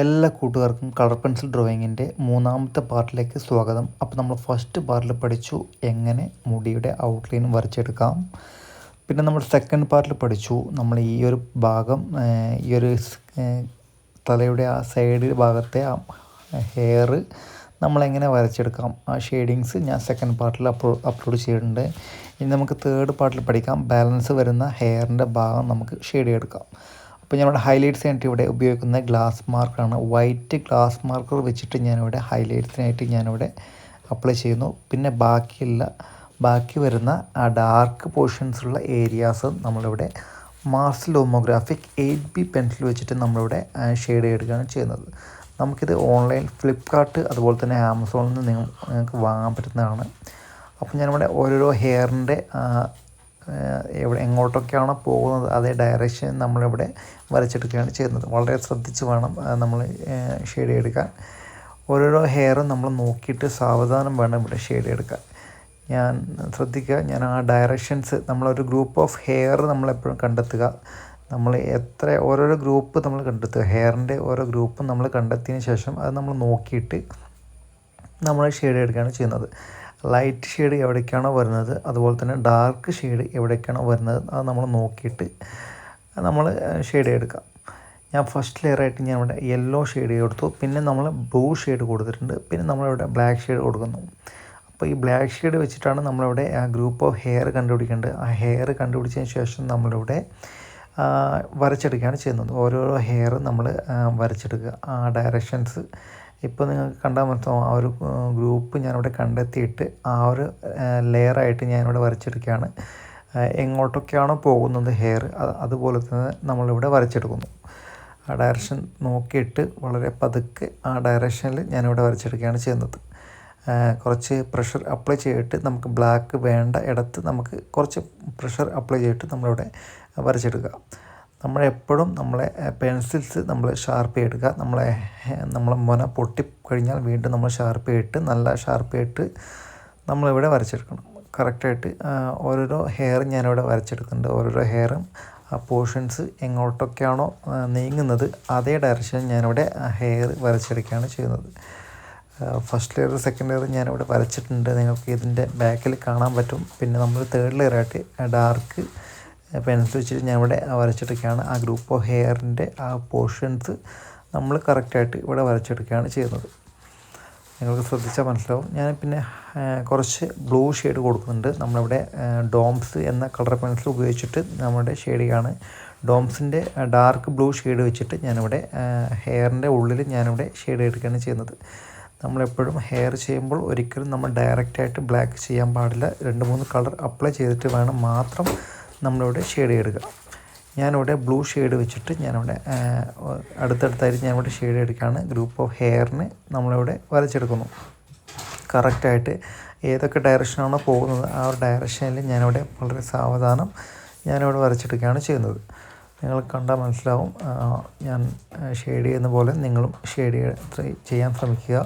എല്ലാ കൂട്ടുകാർക്കും colour pencil ഡ്രോയിങ്ങിന്റെ മൂന്നാമത്തെ പാർട്ടിലേക്ക് സ്വാഗതം. അപ്പോൾ നമ്മൾ ഫസ്റ്റ് പാർട്ടിൽ പഠിച്ചു എങ്ങനെ മുടിയുടെ ഔട്ട്ലൈൻ വരച്ചെടുക്കാം. പിന്നെ നമ്മൾ സെക്കൻഡ് പാർട്ടിൽ പഠിച്ചു. നമ്മൾ ഈ ഒരു ഭാഗം ഈ ഒരു തലയുടെ ആ സൈഡ് ഭാഗത്തെ ആ ഹെയർ നമ്മളെങ്ങനെ വരച്ചെടുക്കാം. ആ ഷെയ്ഡിങ്സ് ഞാൻ സെക്കൻഡ് പാർട്ടിൽ അപ്ലോ അപ്ലോഡ് ചെയ്തിട്ടുണ്ട്. ഇനി നമുക്ക് തേർഡ് പാർട്ടിൽ പഠിക്കാം. ബാലൻസ് വരുന്ന ഹെയറിന്റെ ഭാഗം നമുക്ക് ഷെയ്ഡ് ചെയ്തെടുക്കാം അപ്പോൾ ഞാനിവിടെ ഹൈലൈറ്റ്സ് ആയിട്ട് ഇവിടെ ഉപയോഗിക്കുന്ന ഗ്ലാസ് മാർക്കറാണ് വൈറ്റ് ഗ്ലാസ് മാർക്കർ വെച്ചിട്ട് ഞാനിവിടെ ഹൈലൈറ്റ്സിനായിട്ട് ഞാനിവിടെ അപ്ലൈ ചെയ്യുന്നു. പിന്നെ ബാക്കിയുള്ള ബാക്കി വരുന്ന ആ ഡാർക്ക് പോർഷൻസുള്ള ഏരിയാസ് നമ്മളിവിടെ Mars Lumographic eight B pencil വെച്ചിട്ട് നമ്മളിവിടെ ഷെയ്ഡ് എടുക്കുകയാണ് ചെയ്യുന്നത്. നമുക്കിത് ഓൺലൈൻ ഫ്ലിപ്പ്കാർട്ട് അതുപോലെ തന്നെ ആമസോണിൽ നിന്ന് നിങ്ങൾ നിങ്ങൾക്ക് വാങ്ങാൻ പറ്റുന്നതാണ്. അപ്പോൾ ഞാനിവിടെ ഓരോരോ ഹെയറിന്റെ എവിടെ എങ്ങോട്ടൊക്കെയാണ് പോകുന്നത് അതേ ഡയറക്ഷൻ നമ്മളിവിടെ വരച്ചെടുക്കുകയാണ് ചെയ്യുന്നത്. വളരെ ശ്രദ്ധിച്ച് വേണം നമ്മൾ ഷെയ്ഡ് എടുക്കാൻ ഓരോരോ ഹെയറും നമ്മൾ നോക്കിയിട്ട് സാവധാനം വേണം ഇവിടെ ഷെയ്ഡ് എടുക്കാൻ ഞാൻ ശ്രദ്ധിക്കുക ഞാൻ ആ ഡയറക്ഷൻസ് നമ്മളൊരു ഗ്രൂപ്പ് ഓഫ് ഹെയർ നമ്മളെപ്പോഴും കണ്ടെത്തുക. നമ്മൾ എത്ര ഓരോരോ ഗ്രൂപ്പ് നമ്മൾ കണ്ടെത്തുക. ഹെയറിന്റെ ഓരോ ഗ്രൂപ്പും നമ്മൾ കണ്ടെത്തിയതിന് ശേഷം അത് നമ്മൾ നോക്കിയിട്ട് നമ്മൾ ഷെയ്ഡ് എടുക്കുകയാണ് ചെയ്യുന്നത്. ലൈറ്റ് ഷെയ്ഡ് എവിടേക്കാണോ വരുന്നത് അതുപോലെ തന്നെ ഡാർക്ക് ഷെയ്ഡ് എവിടേക്കാണോ വരുന്നത് അത് നമ്മൾ നോക്കിയിട്ട് നമ്മൾ ഷെയ്ഡ് എടുക്കാം. ഞാൻ ഫസ്റ്റ് ലെയർ ആയിട്ട് ഞാൻ ഇവിടെ യെല്ലോ ഷെയ്ഡ് കൊടുത്തു. പിന്നെ നമ്മൾ ബ്ലൂ ഷെയ്ഡ് കൊടുത്തിട്ടുണ്ട്. പിന്നെ നമ്മളിവിടെ ബ്ലാക്ക് ഷെയ്ഡ് കൊടുക്കുന്നു. അപ്പോൾ ഈ ബ്ലാക്ക് ഷെയ്ഡ് വെച്ചിട്ടാണ് നമ്മളിവിടെ ആ ഗ്രൂപ്പ് ഓഫ് ഹെയർ കണ്ടുപിടിക്കേണ്ടത്. ആ ഹെയർ കണ്ടുപിടിച്ചതിന് ശേഷം നമ്മളിവിടെ വരച്ചെടുക്കുകയാണ് ചെയ്യുന്നത്. ഓരോരോ ഹെയർ നമ്മൾ വരച്ചെടുക്കുക. ആ ഡയറക്ഷൻസ് ഇപ്പോൾ നിങ്ങൾക്ക് കണ്ടാൽ മനസ്സിലാവും ആ ഒരു ഗ്രൂപ്പ് ഞാനിവിടെ കണ്ടെത്തിയിട്ട് ആ ഒരു ലെയറായിട്ട് ഞാനിവിടെ വരച്ചെടുക്കുകയാണ്. എങ്ങോട്ടൊക്കെയാണോ പോകുന്നത് ഹെയർ അതുപോലെ തന്നെ നമ്മളിവിടെ വരച്ചെടുക്കുന്നു. ആ ഡയറക്ഷൻ നോക്കിയിട്ട് വളരെ പതുക്കെ ആ ഡയറക്ഷനിൽ ഞാനിവിടെ വരച്ചെടുക്കുകയാണ് ചെയ്യുന്നത്. കുറച്ച് പ്രഷർ അപ്ലൈ ചെയ്തിട്ട് നമുക്ക് ബ്ലാക്ക് വേണ്ട ഇടത്ത് നമുക്ക് കുറച്ച് പ്രഷർ അപ്ലൈ ചെയ്തിട്ട് നമ്മളിവിടെ വരച്ചെടുക്കുക. നമ്മളെപ്പോഴും നമ്മളെ പെൻസിൽസ് നമ്മൾ ഷാർപ്പ് ചെയ്തെടുക്കുക നമ്മളെ നമ്മളെ മുന പൊട്ടി കഴിഞ്ഞാൽ വീണ്ടും നമ്മൾ ഷാർപ്പ് ചെയ്തിട്ട് നല്ല ഷാർപ്പ് ചെയ്തിട്ട് നമ്മളിവിടെ വരച്ചെടുക്കണം. കറക്റ്റായിട്ട് ഓരോരോ ഹെയർ ഞാനിവിടെ വരച്ചെടുക്കുന്നുണ്ട്. ഓരോരോ ഹെയറും ആ പോർഷൻസ് എങ്ങോട്ടൊക്കെയാണോ നീങ്ങുന്നത് അതേ ഡയറക്ഷൻ ഞാനിവിടെ ഹെയർ വരച്ചെടുക്കുകയാണ് ചെയ്യുന്നത്. ഫസ്റ്റ് ലെയർ സെക്കൻഡ് ലെയർ ഞാനിവിടെ വരച്ചിട്ടുണ്ട്. നിങ്ങൾക്ക് ഇതിന്റെ ബാക്കിൽ കാണാൻ പറ്റും. പിന്നെ നമ്മൾ തേർഡ് ലെയർ ആയിട്ട് ഡാർക്ക് പെൻസിൽ വെച്ചിട്ട് ഞാൻ ഇവിടെ വരച്ചെടുക്കുകയാണ്. ആ ഗ്രൂപ്പ് ഓഫ് ഹെയറിന്റെ ആ പോർഷൻസ് നമ്മൾ കറക്റ്റായിട്ട് ഇവിടെ വരച്ചെടുക്കുകയാണ് ചെയ്യുന്നത്. നിങ്ങൾക്ക് ശ്രദ്ധിച്ചാൽ മനസ്സിലാവും. ഞാൻ പിന്നെ കുറച്ച് ബ്ലൂ ഷെയ്ഡ് കൊടുക്കുന്നുണ്ട്. നമ്മളിവിടെ ഡോംസ് എന്ന കളർ പെൻസിൽ ഉപയോഗിച്ചിട്ട് നമ്മുടെ ഷെയ്ഡിയാണ് ഡോംസിന്റെ ഡാർക്ക് ബ്ലൂ ഷെയ്ഡ് വെച്ചിട്ട് ഞാനിവിടെ ഹെയറിന്റെ ഉള്ളിൽ ഞാനിവിടെ ഷെയ്ഡ് എടുക്കുകയാണ് ചെയ്യുന്നത്. നമ്മളെപ്പോഴും ഹെയർ ചെയ്യുമ്പോൾ ഒരിക്കലും നമ്മൾ ഡയറക്റ്റായിട്ട് ബ്ലാക്ക് ചെയ്യാൻ പാടില്ല. രണ്ട് മൂന്ന് കളർ അപ്ലൈ ചെയ്തിട്ട് വേണം മാത്രം നമ്മളിവിടെ ഷെയ്ഡ് എടുക്കുക ഞാനിവിടെ ബ്ലൂ ഷെയ്ഡ് വെച്ചിട്ട് ഞാനിവിടെ അടുത്തടുത്തായിട്ട് ഞാനിവിടെ ഷെയ്ഡ് എടുക്കുകയാണ്. ഗ്രൂപ്പ് ഓഫ് ഹെയറിന് നമ്മളിവിടെ വരച്ചെടുക്കുന്നു. കറക്റ്റായിട്ട് ഏതൊക്കെ ഡയറക്ഷനാണോ പോകുന്നത് ആ ഒരു ഡയറക്ഷനിൽ ഞാനിവിടെ വളരെ സാവധാനം ഞാനിവിടെ വരച്ചെടുക്കുകയാണ് ചെയ്യുന്നത്. നിങ്ങൾ കണ്ടാൽ മനസ്സിലാവും ഞാൻ ഷെയ്ഡ് ചെയ്യുന്ന പോലെ നിങ്ങളും ഷെയ്ഡ് ചെയ്യാൻ ശ്രമിക്കുക.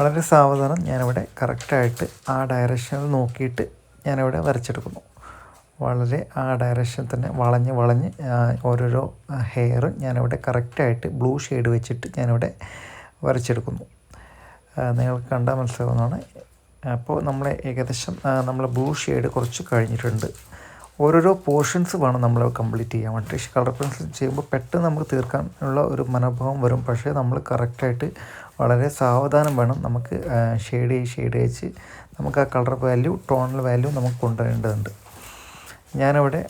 വളരെ സാവധാനം ഞാനിവിടെ കറക്റ്റായിട്ട് ആ ഡയറക്ഷനിൽ നോക്കിയിട്ട് ഞാനിവിടെ വരച്ചെടുക്കുന്നു. വളരെ ആ ഡയറക്ഷൻ തന്നെ വളഞ്ഞ് വളഞ്ഞ് ഓരോരോ ഹെയർ ഞാനിവിടെ കറക്റ്റായിട്ട് ബ്ലൂ ഷെയ്ഡ് വെച്ചിട്ട് ഞാനിവിടെ വരച്ചെടുക്കുന്നു. നിങ്ങൾ നിങ്ങൾക്ക് കണ്ടാൽ മനസ്സിലാവുന്നതാണ്. അപ്പോൾ നമ്മൾ ഏകദേശം നമ്മൾ ബ്ലൂ ഷെയ്ഡ് കുറച്ച് കഴിഞ്ഞിട്ടുണ്ട്. ഓരോരോ പോർഷൻസ് വേണം നമ്മൾ കംപ്ലീറ്റ് ചെയ്യാൻ വേണ്ടി കളർ പെൻസിൽ ചെയ്യുമ്പോൾ പെട്ടെന്ന് നമുക്ക് തീർക്കാനുള്ള ഒരു മനോഭാവം വരും. പക്ഷേ നമ്മൾ കറക്റ്റായിട്ട് വളരെ സാവധാനം വേണം നമുക്ക് ഷെയ്ഡ് ചെയ്ത് ഷെയ്ഡ് വെച്ച് നമുക്ക് ആ കളർ വാല്യൂ ടോണൽ വാല്യൂ നമുക്ക് കൊണ്ടുവരേണ്ടതുണ്ട്. ഞാനിവിടെ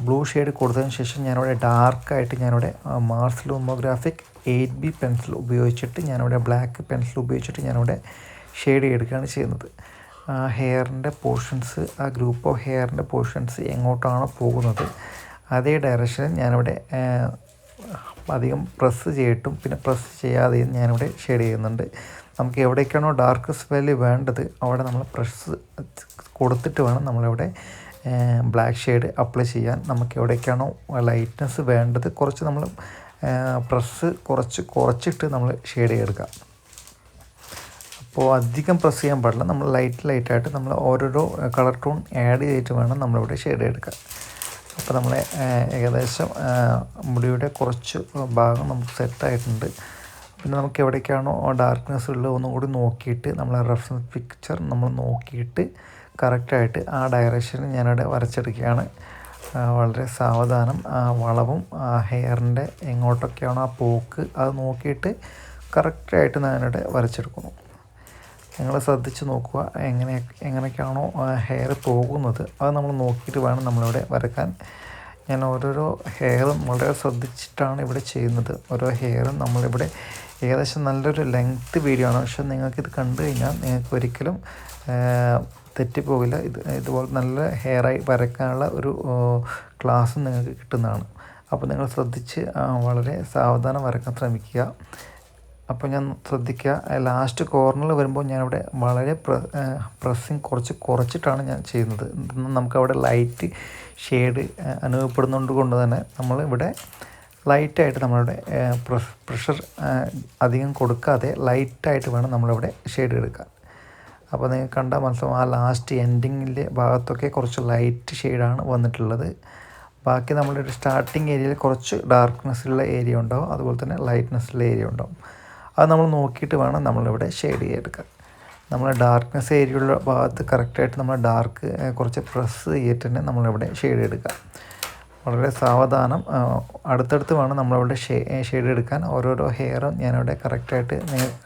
ബ്ലൂ ഷെയ്ഡ് കൊടുത്തതിന് ശേഷം ഞാനിവിടെ ഡാർക്കായിട്ട് ഞാനിവിടെ Mars lumographic eight B pencil ഉപയോഗിച്ചിട്ട് ഞാനിവിടെ ബ്ലാക്ക് പെൻസിൽ ഉപയോഗിച്ചിട്ട് ഞാനിവിടെ ഷെയ്ഡ് ചെയ്തെടുക്കുകയാണ് ചെയ്യുന്നത്. ഹെയറിന്റെ പോർഷൻസ് ആ ഗ്രൂപ്പ് ഓഫ് ഹെയറിന്റെ പോർഷൻസ് എങ്ങോട്ടാണോ പോകുന്നത് അതേ ഡയറക്ഷനിൽ ഞാനിവിടെ അധികം പ്രസ് ചെയ്തിട്ടും പിന്നെ പ്രസ് ചെയ്യാതെയും ഞാനിവിടെ ഷെയ്ഡ് ചെയ്യുന്നുണ്ട്. നമുക്ക് എവിടേക്കാണോ ഡാർക്ക് വാല്യൂ വേണ്ടത് അവിടെ നമ്മൾ പ്രസ് കൊടുത്തിട്ട് വേണം നമ്മളിവിടെ ബ്ലാക്ക് ഷെയ്ഡ് അപ്ലൈ ചെയ്യാൻ നമുക്ക് എവിടേക്കാണോ ലൈറ്റ്നസ് വേണ്ടത് കുറച്ച് നമ്മൾ പ്രസ് കുറച്ച് കുറച്ചിട്ട് നമ്മൾ ഷെയ്ഡ് ചെയ്തെടുക്കുക അപ്പോൾ അധികം പ്രസ് ചെയ്യാൻ പാടില്ല. നമ്മൾ ലൈറ്റ് ലൈറ്റായിട്ട് നമ്മൾ ഓരോരോ കളർ ടൂൺ ആഡ് ചെയ്തിട്ട് വേണം നമ്മളിവിടെ ഷെയ്ഡ് എടുക്കാൻ. അപ്പോൾ നമ്മൾ ഏകദേശം മുടിയുടെ കുറച്ച് ഭാഗം നമുക്ക് സെറ്റായിട്ടുണ്ട് പിന്നെ നമുക്ക് എവിടേക്കാണോ ഡാർക്ക്നെസ് ഉള്ളത് ഒന്നും കൂടി നോക്കിയിട്ട് നമ്മൾ റെഫറൻസ് പിക്ചർ നമ്മൾ നോക്കിയിട്ട് കറക്റ്റായിട്ട് ആ ഡയറക്ഷനിൽ ഞാനവിടെ വരച്ചെടുക്കുകയാണ്. വളരെ സാവധാനം. ആ വളവും ആ ഹെയറിന്റെ എങ്ങോട്ടൊക്കെയാണോ ആ പോക്ക് അത് നോക്കിയിട്ട് കറക്റ്റായിട്ട് ഞാനിവിടെ വരച്ചെടുക്കുന്നു. നിങ്ങൾ ശ്രദ്ധിച്ച് നോക്കുക എങ്ങനെ എങ്ങനെയൊക്കെയാണോ ഹെയർ പോകുന്നത്. അത് നമ്മൾ നോക്കിയിട്ട് വേണം നമ്മളിവിടെ വരക്കാൻ. ഞാൻ ഓരോരോ ഹെയറും വളരെ ശ്രദ്ധിച്ചിട്ടാണ് ഇവിടെ ചെയ്യുന്നത്. ഓരോ ഹെയറും നമ്മളിവിടെ ഏകദേശം നല്ലൊരു ലെങ്ത്ത് വീഡിയോ ആണ്. പക്ഷെ നിങ്ങൾക്കിത് കണ്ടു കഴിഞ്ഞാൽ നിങ്ങൾക്ക് ഒരിക്കലും തെറ്റിപ്പോകില്ല. ഇത് ഇതുപോലെ നല്ല ഹെയറായി വരയ്ക്കാനുള്ള ഒരു ക്ലാസ്സും നിങ്ങൾക്ക് കിട്ടുന്നതാണ്. അപ്പോൾ നിങ്ങൾ ശ്രദ്ധിച്ച് വളരെ സാവധാനം വരയ്ക്കാൻ ശ്രമിക്കുക. അപ്പോൾ ഞാൻ ശ്രദ്ധിക്കുക. ലാസ്റ്റ് കോർണറിൽ വരുമ്പോൾ ഞാനിവിടെ വളരെ പ്രസ്സിങ് കുറച്ച് കുറച്ചിട്ടാണ് ഞാൻ ചെയ്യുന്നത്. നമുക്കവിടെ ലൈറ്റ് ഷെയ്ഡ് അനുഭവപ്പെടുന്നുണ്ട് കൊണ്ട് തന്നെ നമ്മൾ ഇവിടെ ലൈറ്റായിട്ട് നമ്മളിവിടെ പ്രഷർ അധികം കൊടുക്കാതെ ലൈറ്റായിട്ട് വേണം നമ്മളിവിടെ ഷെയ്ഡ് എടുക്കാൻ. അപ്പോൾ നിങ്ങൾക്ക് കണ്ടാൽ മനസ്സിലാവും ആ ലാസ്റ്റ് എൻഡിങ്ങിന്റെ ഭാഗത്തൊക്കെ കുറച്ച് ലൈറ്റ് ഷെയ്ഡാണ് വന്നിട്ടുള്ളത്. ബാക്കി നമ്മുടെ ഒരു സ്റ്റാർട്ടിങ് ഏരിയയിൽ കുറച്ച് ഡാർക്ക്നെസ്സുള്ള ഏരിയ ഉണ്ടാവും. അതുപോലെ തന്നെ ലൈറ്റ്നെസ്സുള്ള ഏരിയ ഉണ്ടാവും. അത് നമ്മൾ നോക്കിയിട്ട് വേണം നമ്മളിവിടെ ഷെയ്ഡ് ചെയ്തെടുക്കാൻ നമ്മൾ ഡാർക്ക്നെസ് ഏരിയയുള്ള ഭാഗത്ത് കറക്റ്റായിട്ട് നമ്മൾ ഡാർക്ക് കുറച്ച് പ്രസ് ചെയ്തിട്ട് തന്നെ നമ്മളിവിടെ ഷെയ്ഡ് എടുക്കുക വളരെ സാവധാനം അടുത്തടുത്ത് വേണം നമ്മളിവിടെ ഷെയ്ഡ് എടുക്കാൻ. ഓരോരോ ഹെയറും ഞാനിവിടെ കറക്റ്റായിട്ട്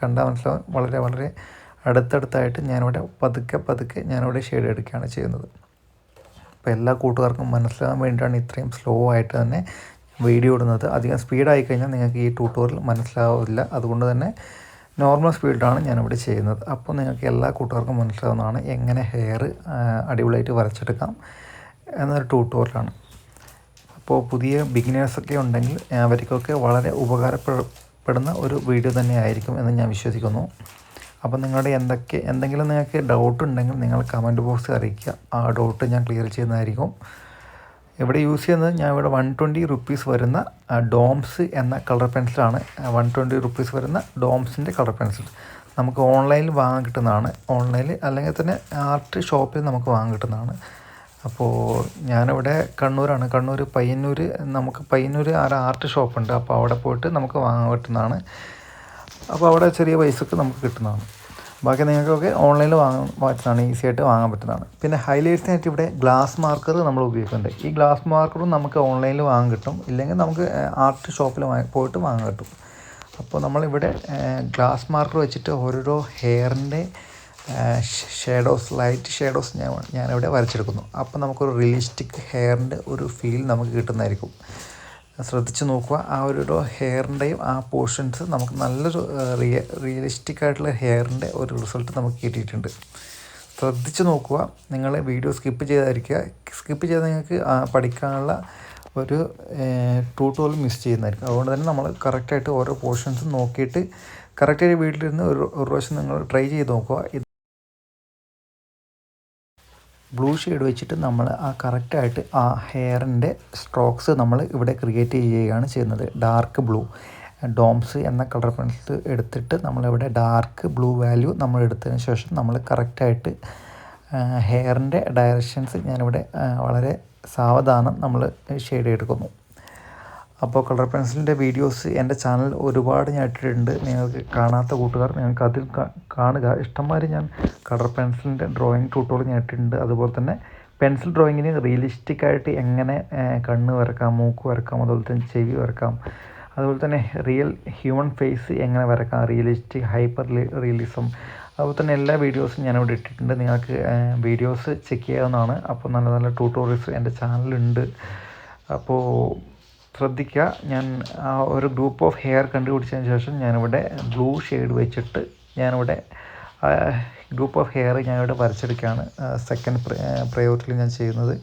കണ്ടാൽ മനസ്സിലാവും. വളരെ വളരെ അടുത്തടുത്തായിട്ട് ഞാനിവിടെ പതുക്കെ പതുക്കെ ഞാനിവിടെ ഷെയ്ഡ് എടുക്കുകയാണ് ചെയ്യുന്നത്. അപ്പോൾ എല്ലാ കൂട്ടുകാർക്കും മനസ്സിലാകാൻ വേണ്ടിയിട്ടാണ് ഇത്രയും സ്ലോ ആയിട്ട് തന്നെ വീഡിയോ ഇടുന്നത്. അധികം സ്പീഡായി കഴിഞ്ഞാൽ നിങ്ങൾക്ക് ഈ ട്യൂട്ടോറിയൽ മനസ്സിലാവില്ല. അതുകൊണ്ട് തന്നെ നോർമൽ സ്പീഡിലാണ് ഞാനിവിടെ ചെയ്യുന്നത്. അപ്പോൾ നിങ്ങൾക്ക് എല്ലാ കൂട്ടുകാർക്കും മനസ്സിലാവുന്നതാണ് എങ്ങനെ ഹെയർ അടിപൊളിയായിട്ട് വരച്ചെടുക്കാം എന്നൊരു ട്യൂട്ടോറിയലാണ് അപ്പോൾ പുതിയ ബിഗിനേഴ്സൊക്കെ ഉണ്ടെങ്കിൽ അവർക്കൊക്കെ വളരെ ഉപകാരപ്പെടുന്ന ഒരു വീഡിയോ തന്നെ ആയിരിക്കും എന്ന് ഞാൻ വിശ്വസിക്കുന്നു. അപ്പോൾ നിങ്ങളുടെ എന്തൊക്കെ എന്തെങ്കിലും നിങ്ങൾക്ക് ഡൗട്ട് ഉണ്ടെങ്കിൽ നിങ്ങൾ കമന്റ് ബോക്സിൽ അറിയിക്കുക. ആ ഡൗട്ട് ഞാൻ ക്ലിയർ ചെയ്യുന്നതായിരിക്കും. ഇവിടെ യൂസ് ചെയ്യുന്നത് ഞാൻ ഇവിടെ വൺ ട്വന്റി റുപ്പീസ് വരുന്ന ഡോംസ് എന്ന കളർ പെൻസിലാണ് വൺ ട്വന്റി റുപ്പീസ് വരുന്ന ഡോംസിന്റെ കളർ പെൻസിൽ നമുക്ക് ഓൺലൈനിൽ വാങ്ങാൻ കിട്ടുന്നതാണ്. ഓൺലൈനിൽ അല്ലെങ്കിൽ തന്നെ ആർട്ട് ഷോപ്പിൽ നമുക്ക് വാങ്ങാൻ കിട്ടുന്നതാണ്. അപ്പോൾ ഞാനിവിടെ കണ്ണൂരാണ്. കണ്ണൂർ പയ്യന്നൂർ നമുക്ക് പയ്യന്നൂർ ആ ആർട്ട് ഷോപ്പുണ്ട് അപ്പോൾ അവിടെ പോയിട്ട് നമുക്ക് വാങ്ങാൻ പറ്റുന്നതാണ്. അപ്പോൾ അവിടെ ചെറിയ പൈസക്ക് നമുക്ക് കിട്ടുന്നതാണ്. ബാക്കി നിങ്ങൾക്കൊക്കെ ഓൺലൈനിൽ വാങ്ങാൻ പറ്റുന്നതാണ് ഈസി ആയിട്ട് വാങ്ങാൻ പറ്റുന്നതാണ്. പിന്നെ ഹൈലൈറ്റ്സിനായിട്ട് ഇവിടെ ഗ്ലാസ് മാർക്കർ നമ്മൾ ഉപയോഗിക്കുന്നുണ്ട്. ഈ ഗ്ലാസ് മാർക്കറും നമുക്ക് ഓൺലൈനിൽ വാങ്ങാൻ കിട്ടും. ഇല്ലെങ്കിൽ നമുക്ക് ആർട്ട് ഷോപ്പിൽ പോയിട്ട് വാങ്ങാൻ കിട്ടും. അപ്പോൾ നമ്മളിവിടെ ഗ്ലാസ് മാർക്കർ വെച്ചിട്ട് ഓരോരോ ഹെയറിന്റെ ഷേഡോസ് ലൈറ്റ് ഷേഡോസ് ഞാൻ ഞാനിവിടെ വരച്ചെടുക്കുന്നു. അപ്പോൾ നമുക്കൊരു റിയലിസ്റ്റിക് ഹെയറിന്റെ ഒരു ഫീൽ നമുക്ക് കിട്ടുന്നതായിരിക്കും. ശ്രദ്ധിച്ച് നോക്കുക. ആ ഒരു ഹെയറിന്റെയും ആ പോർഷൻസ് നമുക്ക് നല്ലൊരു റിയ റിയലിസ്റ്റിക് ആയിട്ടുള്ള ഹെയറിന്റെ ഒരു റിസൾട്ട് നമുക്ക് കിട്ടിയിട്ടുണ്ട്. ശ്രദ്ധിച്ച് നോക്കുക. നിങ്ങൾ വീഡിയോ സ്കിപ്പ് ചെയ്തായിരിക്കുക. സ്കിപ്പ് ചെയ്താൽ നിങ്ങൾക്ക് പഠിക്കാനുള്ള ഒരു ട്യൂട്ടോറിയൽ മിസ് ചെയ്യുന്നതായിരിക്കും. അതുകൊണ്ട് തന്നെ നമ്മൾ കറക്റ്റായിട്ട് ഓരോ പോർഷൻസും നോക്കിയിട്ട് കറക്റ്റായിട്ട് വീട്ടിലിരുന്ന് ഒരു ഒരു പ്രാവശ്യം നിങ്ങൾ ട്രൈ ചെയ്ത് നോക്കുക. ബ്ലൂ ഷെയ്ഡ് വെച്ചിട്ട് നമ്മൾ ആ കറക്റ്റായിട്ട് ആ ഹെയറിന്റെ സ്ട്രോക്സ് നമ്മൾ ഇവിടെ ക്രിയേറ്റ് ചെയ്യുകയാണ് ചെയ്യുന്നത്. ഡാർക്ക് ബ്ലൂ ഡോംസ് എന്ന കളർ പെൻസിൽ എടുത്തിട്ട് നമ്മളിവിടെ ഡാർക്ക് ബ്ലൂ വാല്യൂ നമ്മൾ എടുത്തതിന് ശേഷം നമ്മൾ കറക്റ്റായിട്ട് ഹെയറിന്റെ ഡയറക്ഷൻസ് ഞാനിവിടെ വളരെ സാവധാനം നമ്മൾ ഷെയ്ഡ് എടുക്കുന്നു. അപ്പോൾ കളർ പെൻസിലിന്റെ വീഡിയോസ് എന്റെ ചാനൽ ഒരുപാട് ഞാൻ ഇട്ടിട്ടുണ്ട്. നിങ്ങൾക്ക് കാണാത്ത കൂട്ടുകാർ നിങ്ങൾക്ക് അതിൽ കാണുക. ഇഷ്ടംമാതിരി ഞാൻ കളർ പെൻസിലിന്റെ ഡ്രോയിങ് ട്യൂട്ടോറിയൽ ഞാൻ ഇട്ടിട്ടുണ്ട്. അതുപോലെ തന്നെ പെൻസിൽ ഡ്രോയിങ്ങിന് റിയലിസ്റ്റിക് ആയിട്ട് എങ്ങനെ കണ്ണ് വരക്കാം മൂക്ക് വരക്കാം അതുപോലെ തന്നെ ചെവി വരക്കാം അതുപോലെ തന്നെ റിയൽ ഹ്യൂമൻ ഫേസ് എങ്ങനെ വരക്കാം റിയലിസ്റ്റിക് ഹൈപ്പർ റിയലിസം അതുപോലെ തന്നെ എല്ലാ വീഡിയോസും ഞാനിവിടെ ഇട്ടിട്ടുണ്ട്. നിങ്ങൾക്ക് വീഡിയോസ് ചെക്ക് ചെയ്യാവുന്നതാണ്. അപ്പോൾ നല്ല നല്ല ട്യൂട്ടോറിയൽസ് എന്റെ ചാനലുണ്ട് അപ്പോൾ ശ്രദ്ധിക്കുക. ഞാൻ ഒരു ഗ്രൂപ്പ് ഓഫ് ഹെയർ കണ്ടുപിടിച്ചതിന് ശേഷം ഞാനിവിടെ ബ്ലൂ ഷെയ്ഡ് വെച്ചിട്ട് ഞാനിവിടെ ഗ്രൂപ്പ് ഓഫ് ഹെയർ ഞാനിവിടെ വരച്ചെടുക്കുകയാണ്. സെക്കൻഡ് പ്രയോറിറ്റിയിൽ ഞാൻ ചെയ്യുന്നത്.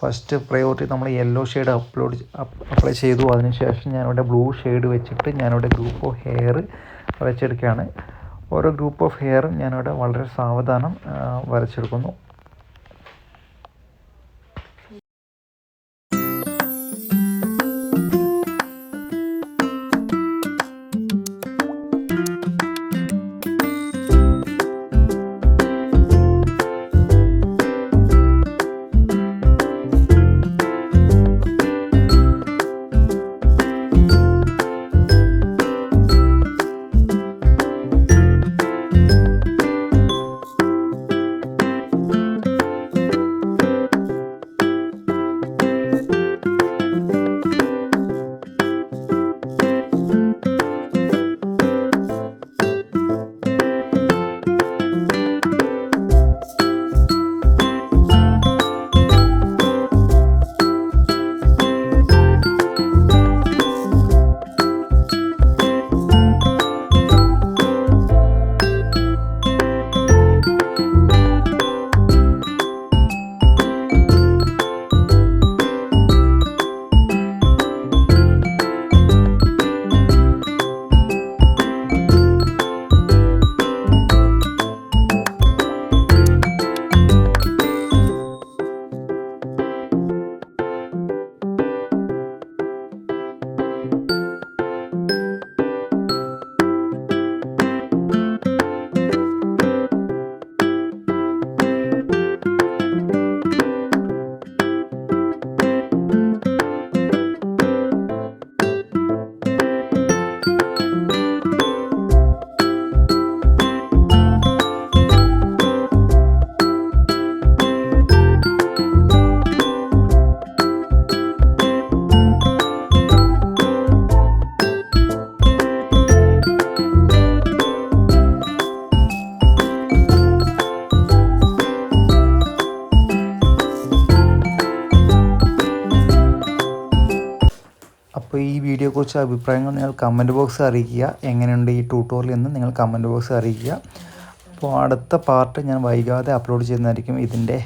ഫസ്റ്റ് പ്രയോറിറ്റി നമ്മൾ യെല്ലോ ഷെയ്ഡ് അപ്ലോഡ് അപ്ലൈ ചെയ്തു. അതിനുശേഷം ഞാനിവിടെ ബ്ലൂ ഷെയ്ഡ് വെച്ചിട്ട് ഞാനിവിടെ ഗ്രൂപ്പ് ഓഫ് ഹെയർ വരച്ചെടുക്കുകയാണ്. ഓരോ ഗ്രൂപ്പ് ഓഫ് ഹെയറും ഞാനിവിടെ വളരെ സാവധാനം വരച്ചെടുക്കുന്നു. വീഡിയോയെക്കുറിച്ച് അഭിപ്രായങ്ങൾ നിങ്ങൾ കമന്റ് ബോക്സ് അറിയിക്കുക. എങ്ങനെയുണ്ട് ഈ ട്യൂട്ടോറിയൽ എന്ന് നിങ്ങൾ കമന്റ് ബോക്സ് അറിയിക്കുക. അപ്പോൾ അടുത്ത പാർട്ട് ഞാൻ വൈകാതെ അപ്ലോഡ് ചെയ്യുന്നതായിരിക്കും. ഇതിന്റെ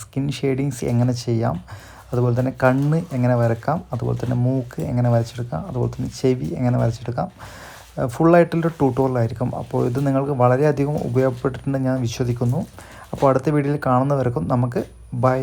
സ്കിൻ ഷെയ്ഡിങ്സ് എങ്ങനെ ചെയ്യാം. അതുപോലെ തന്നെ കണ്ണ് എങ്ങനെ വരക്കാം. അതുപോലെ തന്നെ മൂക്ക് എങ്ങനെ വരച്ചെടുക്കാം. അതുപോലെ തന്നെ ചെവി എങ്ങനെ വരച്ചെടുക്കാം. ഫുള്ളായിട്ടുള്ളൊരു ട്യൂട്ടോറിയലായിരിക്കും അപ്പോൾ ഇത് നിങ്ങൾക്ക് വളരെയധികം ഉപയോഗപ്പെട്ടിട്ടുണ്ടെന്ന് ഞാൻ വിശ്വസിക്കുന്നു. അപ്പോൾ അടുത്ത വീഡിയോയിൽ കാണുന്നവർക്കും നമുക്ക് ബൈ